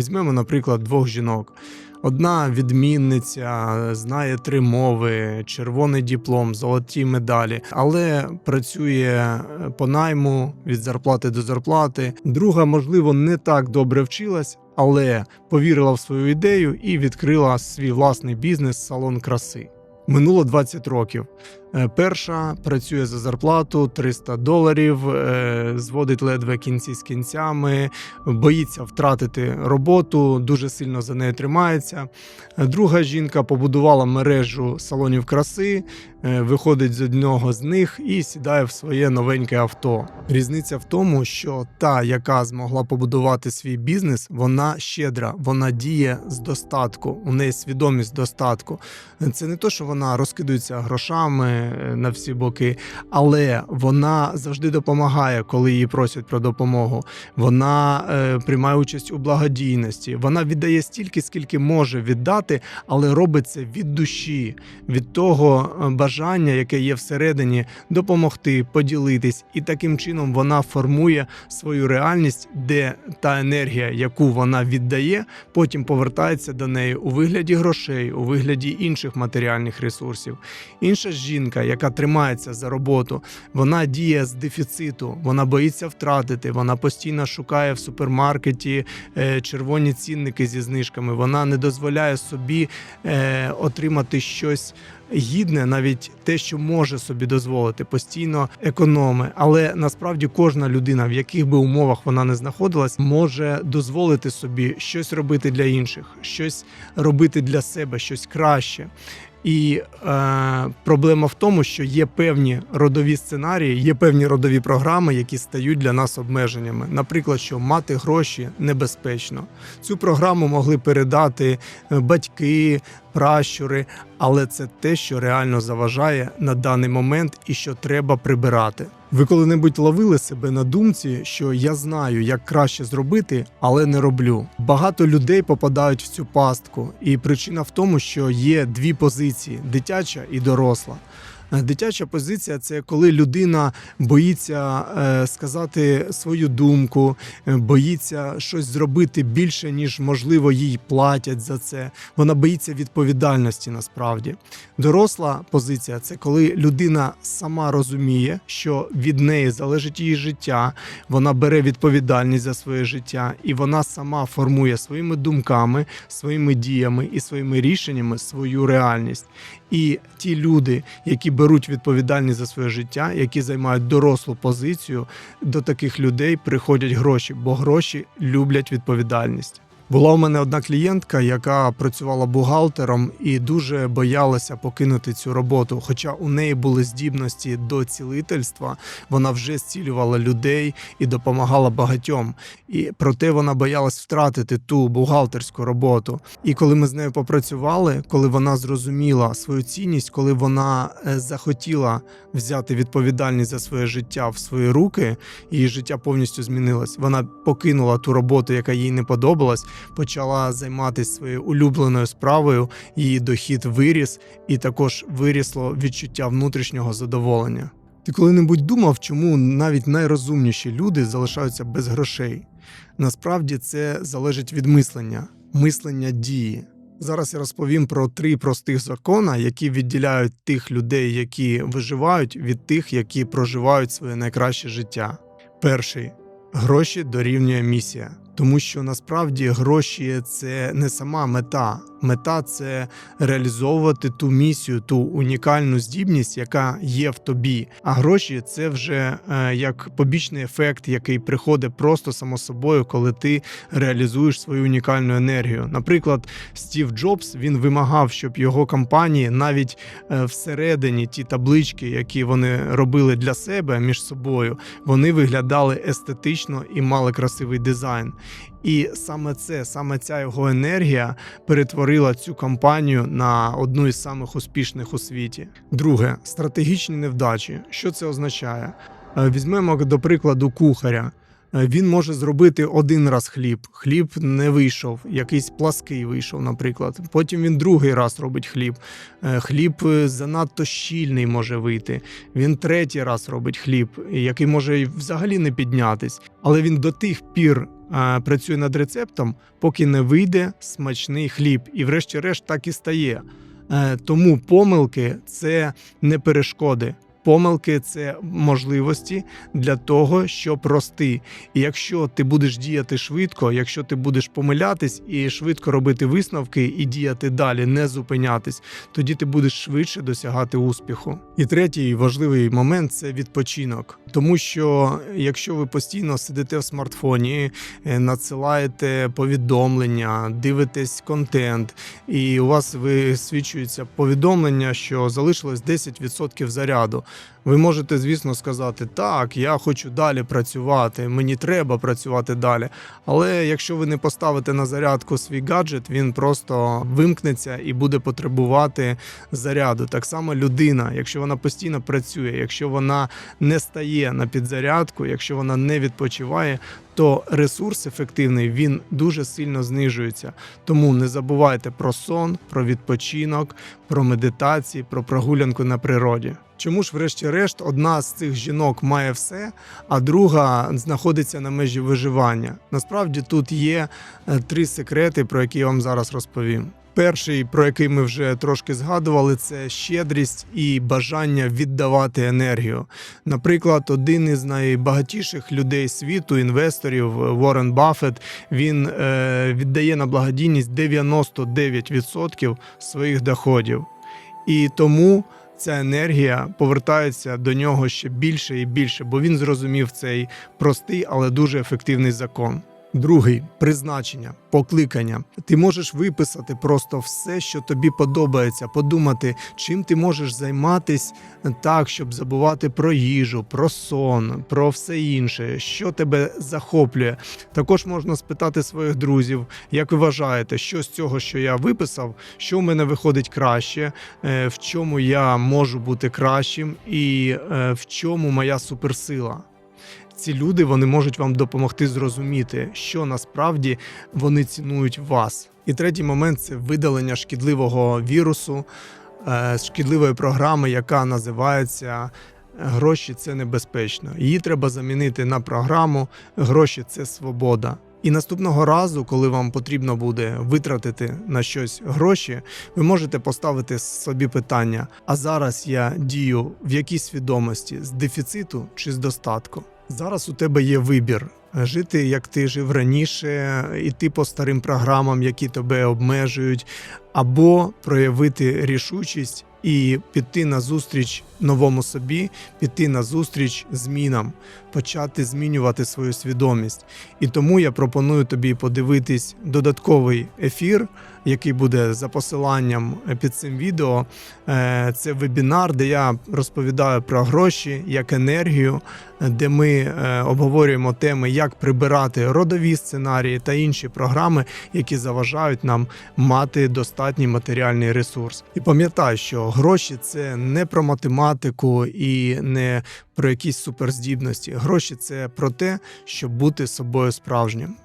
Візьмемо, наприклад, двох жінок. Одна відмінниця, знає три мови, червоний диплом, золоті медалі, але працює по найму від зарплати до зарплати. Друга, можливо, не так добре вчилась, але повірила в свою ідею і відкрила свій власний бізнес салон краси. Минуло 20 років. Е, Перша працює за зарплату 300 доларів, е, зводить ледве кінці з кінцями, боїться втратити роботу, дуже сильно за нею тримається. Е, Друга жінка побудувала мережу салонів краси, виходить з одного з них і сідає в своє новеньке авто. Різниця в тому, що та, яка змогла побудувати свій бізнес, вона щедра, вона діє з достатку, у неї свідомість достатку. Це не то, що вона розкидується грошами на всі боки, але вона завжди допомагає, коли її просять про допомогу. Вона е, приймає участь у благодійності. Вона віддає стільки, скільки може віддати, але робить це від душі, від того е, бажання, яке є всередині, допомогти, поділитись, і таким чином вона формує свою реальність, де та енергія, яку вона віддає, потім повертається до неї у вигляді грошей, у вигляді інших матеріальних ресурсів. Інша ж жінка, яка тримається за роботу, вона діє з дефіциту, вона боїться втратити, вона постійно шукає в супермаркеті е, червоні цінники зі знижками. Вона не дозволяє собі е, отримати щось. Гідне навіть те, що може собі дозволити, постійно економи. Але насправді кожна людина, в яких би умовах вона не знаходилась, може дозволити собі щось робити для інших, щось робити для себе, щось краще. І е, проблема в тому, що є певні родові сценарії, є певні родові програми, які стають для нас обмеженнями. Наприклад, що мати гроші небезпечно. Цю програму могли передати е, батьки, пращури, але це те, що реально заважає на даний момент і що треба прибирати. Ви коли-небудь ловили себе на думці, що я знаю, як краще зробити, але не роблю. Багато людей попадають в цю пастку, і причина в тому, що є дві позиції: дитяча і доросла. Дитяча позиція це коли людина боїться е, сказати свою думку, е, боїться щось зробити більше, ніж можливо їй платять за це. Вона боїться відповідальності насправді. Доросла позиція це коли людина сама розуміє, що від неї залежить її життя, вона бере відповідальність за своє життя, і вона сама формує своїми думками, своїми діями і своїми рішеннями свою реальність. І ті люди, які беруть відповідальність за своє життя, які займають дорослу позицію, до таких людей приходять гроші, бо гроші люблять відповідальність. Була у мене одна клієнтка, яка працювала бухгалтером і дуже боялася покинути цю роботу. Хоча у неї були здібності до цілительства, вона вже зцілювала людей і допомагала багатьом. І проте вона боялась втратити ту бухгалтерську роботу. І коли ми з нею попрацювали, коли вона зрозуміла свою цінність, коли вона е, захотіла взяти відповідальність за своє життя в свої руки, її життя повністю змінилось. Вона покинула ту роботу, яка їй не подобалась почала займатися своєю улюбленою справою, її дохід виріс, і також вирісло відчуття внутрішнього задоволення. Ти коли-небудь думав, чому навіть найрозумніші люди залишаються без грошей? Насправді це залежить від мислення, мислення дії. Зараз я розповім про три простих закона, які відділяють тих людей, які виживають, від тих, які проживають своє найкраще життя. Перший гроші дорівнює місія. Тому що насправді гроші це не сама мета. Мета це реалізовувати ту місію, ту унікальну здібність, яка є в тобі. А гроші це вже е, як побічний ефект, який приходить просто само собою, коли ти реалізуєш свою унікальну енергію. Наприклад, Стів Джобс він вимагав, щоб його компанії навіть е, всередині ті таблички, які вони робили для себе між собою, вони виглядали естетично і мали красивий дизайн. І саме це, саме ця його енергія перетворила цю компанію на одну із самих успішних у світі. Друге стратегічні невдачі. Що це означає? Е, Візьмемо до прикладу кухаря. Е, Він може зробити один раз хліб. Хліб не вийшов, якийсь плаский вийшов, наприклад. Потім він другий раз робить хліб. Е, Хліб занадто щільний може вийти. Він третій раз робить хліб, який може взагалі не піднятись. Але він до тих пір е, працює над рецептом, поки не вийде смачний хліб. І, врешті-решт, так і стає. Е, Тому помилки це не перешкоди. Помилки це можливості для того, щоб рости. І якщо ти будеш діяти швидко, якщо ти будеш помилятись і швидко робити висновки і діяти далі, не зупинятись, тоді ти будеш швидше досягати успіху. І третій важливий момент це відпочинок. Тому що якщо ви постійно сидите в смартфоні, е, надсилаєте повідомлення, дивитесь контент, і у вас висвічується повідомлення, що залишилось 10% заряду. Ви можете, звісно, сказати, так, я хочу далі працювати, мені треба працювати далі. Але якщо ви не поставите на зарядку свій гаджет, він просто вимкнеться і буде потребувати заряду. Так само людина, якщо вона постійно працює, якщо вона не стає на підзарядку, якщо вона не відпочиває, то ресурс ефективний він дуже сильно знижується. Тому не забувайте про сон, про відпочинок, про медитації, про прогулянку на природі. Чому ж, врешті-решт, одна з цих жінок має все, а друга знаходиться на межі виживання? Насправді тут є е, три секрети, про які я вам зараз розповім. Перший, про який ми вже трошки згадували, це щедрість і бажання віддавати енергію. Наприклад, один із найбагатіших людей світу, інвесторів Уоррен Баффет, він е, віддає на благодійність 99% своїх доходів. І тому ця енергія повертається до нього ще більше і більше, бо він зрозумів цей простий, але дуже ефективний закон. Другий призначення, покликання. Ти можеш виписати просто все, що тобі подобається, подумати, чим ти можеш займатись так, щоб забувати про їжу, про сон, про все інше, що тебе захоплює. Також можна спитати своїх друзів, як ви вважаєте, що з цього, що я виписав, що в мене виходить краще, е, в чому я можу бути кращим, і е, в чому моя суперсила. Ці люди вони можуть вам допомогти зрозуміти, що насправді вони цінують вас. І третій момент це видалення шкідливого вірусу, е, шкідливої програми, яка називається Гроші це небезпечно. Її треба замінити на програму Гроші це свобода. І наступного разу, коли вам потрібно буде витратити на щось гроші, ви можете поставити собі питання: а зараз я дію в якій свідомості з дефіциту чи з достатку? Зараз у тебе є вибір. Жити, як ти жив раніше, іти по старим програмам, які тебе обмежують, або проявити рішучість і піти назустріч новому собі, піти на зустріч змінам, почати змінювати свою свідомість. І тому я пропоную тобі подивитись додатковий ефір, який буде за посиланням під цим відео. Е, Це вебінар, де я розповідаю про гроші як енергію, де ми е, обговорюємо теми, як прибирати родові сценарії та інші програми, які заважають нам мати достатній матеріальний ресурс. І пам'ятай, що гроші це не про математику і не про якісь суперздібності. Гроші це про те, щоб бути собою справжнім.